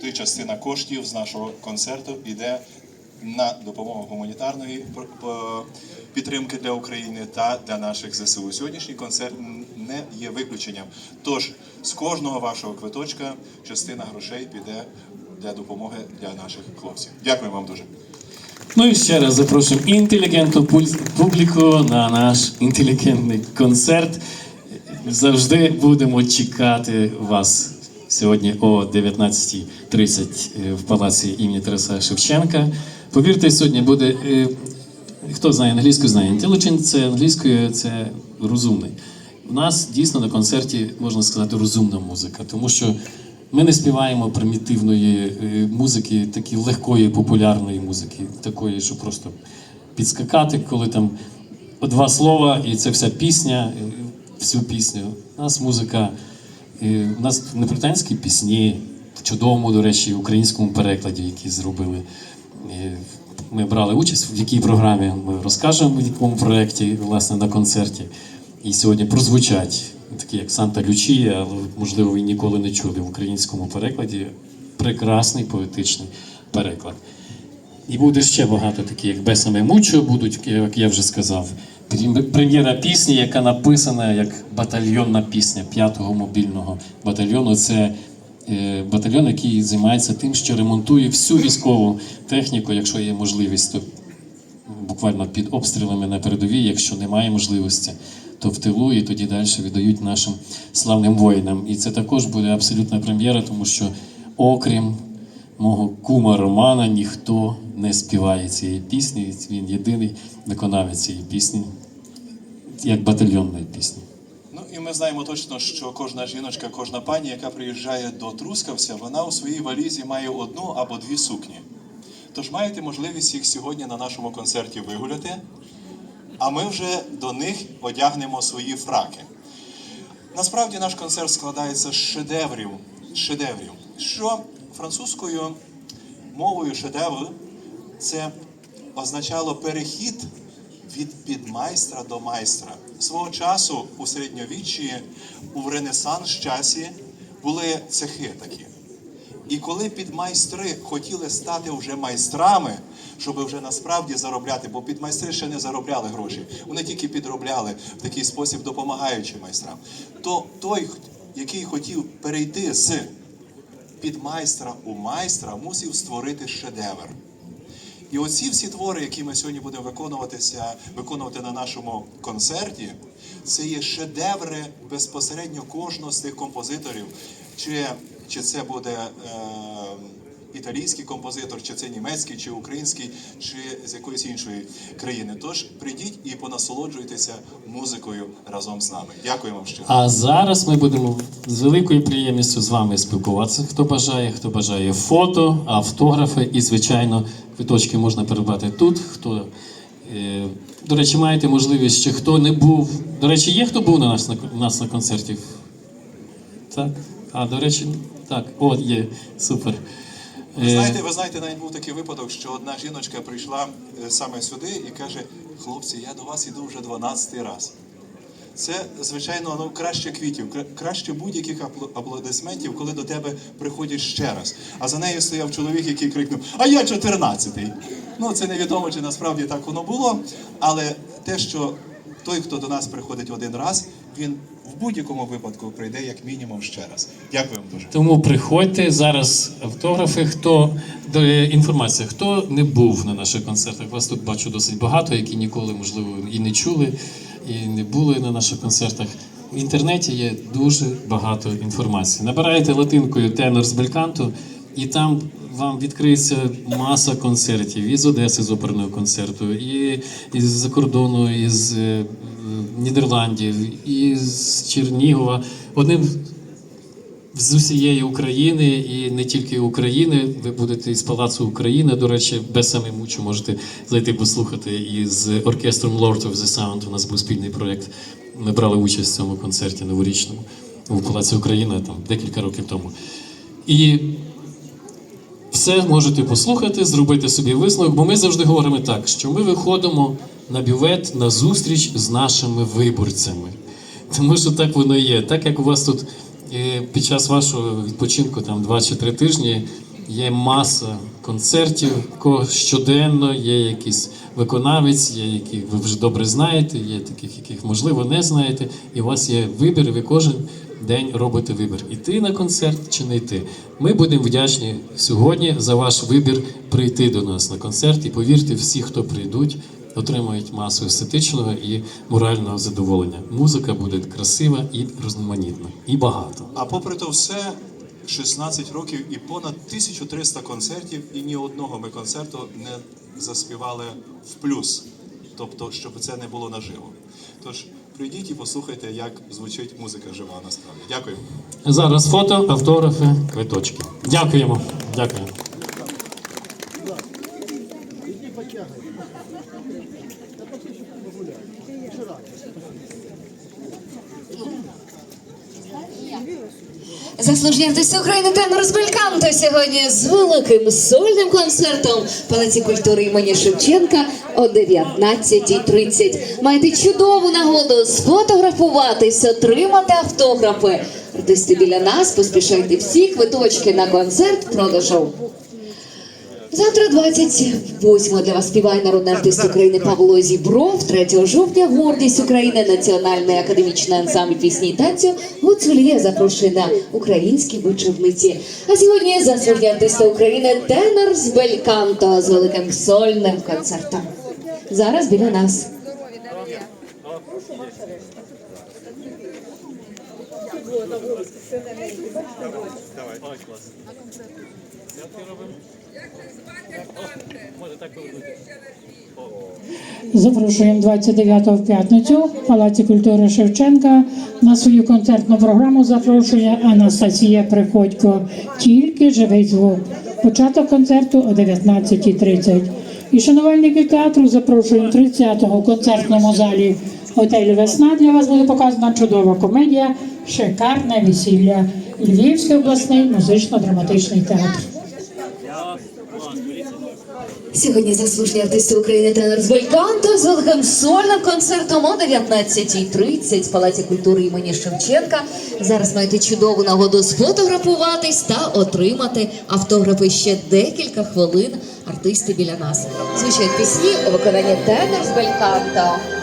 Ти частина коштів з нашого концерту йде на допомогу гуманітарної підтримки для України та для наших ЗСУ. Сьогоднішній концерт не є виключенням. Тож з кожного вашого квиточка частина грошей піде для допомоги для наших хлопців. Дякую вам дуже. Ну і ще раз запрошуємо інтелігентну публіку на наш інтелігентний концерт. Завжди будемо чекати вас сьогодні о 19.30 в палаці імені Тараса Шевченка. Повірте, сьогодні буде. е, Хто знає англійську, знає. Intelligent – це англійською, це розумний. У нас дійсно на концерті можна сказати розумна музика, тому що ми не співаємо примітивної е, музики, такі легкої, популярної музики, такої, що просто підскакати, коли там два слова, і це вся пісня, е, всю пісню. У нас музика, е, у нас непританські пісні, в чудовому, до речі, українському перекладі, які зробили. Е, Ми брали участь в якій програмі, ми розкажемо в якому проєкті, власне, на концерті. І сьогодні прозвучать такі, як Санта Лючія, але можливо ви ніколи не чули в українському перекладі. Прекрасний поетичний переклад. І буде ще багато таких, як Бесаме Мучо, будуть, як я вже сказав. Прем- Прем'єра пісні, яка написана як батальйонна пісня 5-го мобільного батальйону. Це е, батальйон, який займається тим, що ремонтує всю військову техніку, якщо є можливість, то буквально під обстрілами на передовій, якщо немає можливості, то в тилу і тоді далі віддають нашим славним воїнам. І це також буде абсолютна прем'єра, тому що окрім мого кума Романа ніхто не співає цієї пісні. Він єдиний виконавець цієї пісні, як батальйонної пісні. Ну і ми знаємо точно, що кожна жіночка, кожна пані, яка приїжджає до Трускавця, вона у своїй валізі має одну або дві сукні. Тож маєте можливість їх сьогодні на нашому концерті вигуляти, а ми вже до них одягнемо свої фраки. Насправді наш концерт складається з шедеврів. шедеврів. Що французькою мовою шедевр це означало перехід від підмайстра до майстра. Свого часу у середньовіччі, у Ренесанс часі були цехи такі. І коли підмайстри хотіли стати вже майстрами, щоб вже насправді заробляти, бо підмайстри ще не заробляли гроші, вони тільки підробляли в такий спосіб, допомагаючи майстрам, то той, який хотів перейти з підмайстра у майстра, мусив створити шедевр. І оці всі твори, які ми сьогодні будемо виконуватися, виконувати на нашому концерті, це є шедеври безпосередньо кожного з тих композиторів. Чи, чи це буде е, італійський композитор, чи це німецький, чи український, чи з якоїсь іншої країни. Тож прийдіть і понасолоджуйтеся музикою разом з нами. Дякую вам щиро. А зараз ми будемо з великою приємністю з вами спілкуватися. Хто бажає, хто бажає фото, автографи і, звичайно, квиточки можна придбати тут. Хто е, до речі, маєте можливість ще хто не був. До речі, є хто був на нас на нас на концерті? Так. А, до речі, так, от є, супер. Ви Е, знаєте, ви знаєте, навіть був такий випадок, що одна жіночка прийшла е, саме сюди і каже: хлопці, я до вас іду вже 12 раз. Це, звичайно, ну краще квітів, краще будь-яких апло- аплодисментів, коли до тебе приходять ще раз. А за нею стояв чоловік, який крикнув: А я 14-й. Ну, це невідомо, чи насправді так воно було. Але те, що той, хто до нас приходить один раз, він в будь-якому випадку прийде як мінімум ще раз. Дякую вам дуже. Тому приходьте зараз автографи. Хто до е, інформація, хто не був на наших концертах. Вас тут бачу досить багато, які ніколи, можливо, і не чули, і не були на наших концертах. В інтернеті є дуже багато інформації. Набираєте латинкою тенор з бельканту, і там вам відкриється маса концертів із Одеси з оперного концерту, і із за кордону, із е, Нідерландів, із Чернігова. Одним з усієї України і не тільки України. Ви будете із Палацу Україна. До речі, без саме мучу можете зайти послухати із оркестром Lord of the Sound. У нас був спільний проєкт. Ми брали участь в цьому концерті новорічному у Палаці Україна там декілька років тому. І все можете послухати, зробити собі висновок, бо ми завжди говоримо так, що ми виходимо на бювет на зустріч з нашими виборцями. Тому що так воно є. Так як у вас тут е, під час вашого відпочинку, там два чи три тижні, є маса концертів, кого щоденно є якийсь виконавець, є яких ви вже добре знаєте, є таких, яких можливо не знаєте. І у вас є вибір, ви кожен день робите вибір: іти на концерт чи не йти. Ми будемо вдячні сьогодні за ваш вибір прийти до нас на концерт. І повірте, всі, хто прийдуть, отримають масу естетичного і морального задоволення. Музика буде красива і різноманітна, і багато. А попри то все, 16 років і понад 1300 концертів, і ні одного ми концерту не заспівали в плюс. Тобто, щоб це не було наживо. Тож прийдіть і послухайте, як звучить музика жива насправді. Дякую. Зараз фото, автографи, квиточки. Дякуємо. Дякую. Заслужені артисти України тенор з Бельканто сьогодні з великим сольним концертом в Палаці культури імені Шевченка о 19.30. Маєте чудову нагоду сфотографуватись, отримати автографи. Артисти біля нас, поспішайте всі квиточки на концерт продажу. Завтра 28 для вас співає народний артист України Павло Зібров. 3 жовтня гордість України, Національний академічний ансамбль пісні і танцю Гуцулія запрошує на українські вечорниці. А сьогодні заслужені артисти України тенор з Бельканто з великим сольним концертом. Зараз біля нас. Запрошуємо 29 в п'ятницю в Палаці культури Шевченка. На свою концертну програму запрошує Анастасія Приходько. Тільки живий звук. Початок концерту о 19.30. І шанувальники театру запрошуємо 30-го в концертному залі готель Весна. Для вас буде показана чудова комедія Шикарне весілля. Львівський обласний музично-драматичний театр. Сьогодні заслужені артисти України тенор з Бальканто з великим сольним концертом о 19.30 в Палаці культури імені Шевченка. Зараз маєте чудову нагоду сфотографуватись та отримати автографи ще декілька хвилин. Артисти біля нас звучать пісні у виконанні тенор з Бельканто.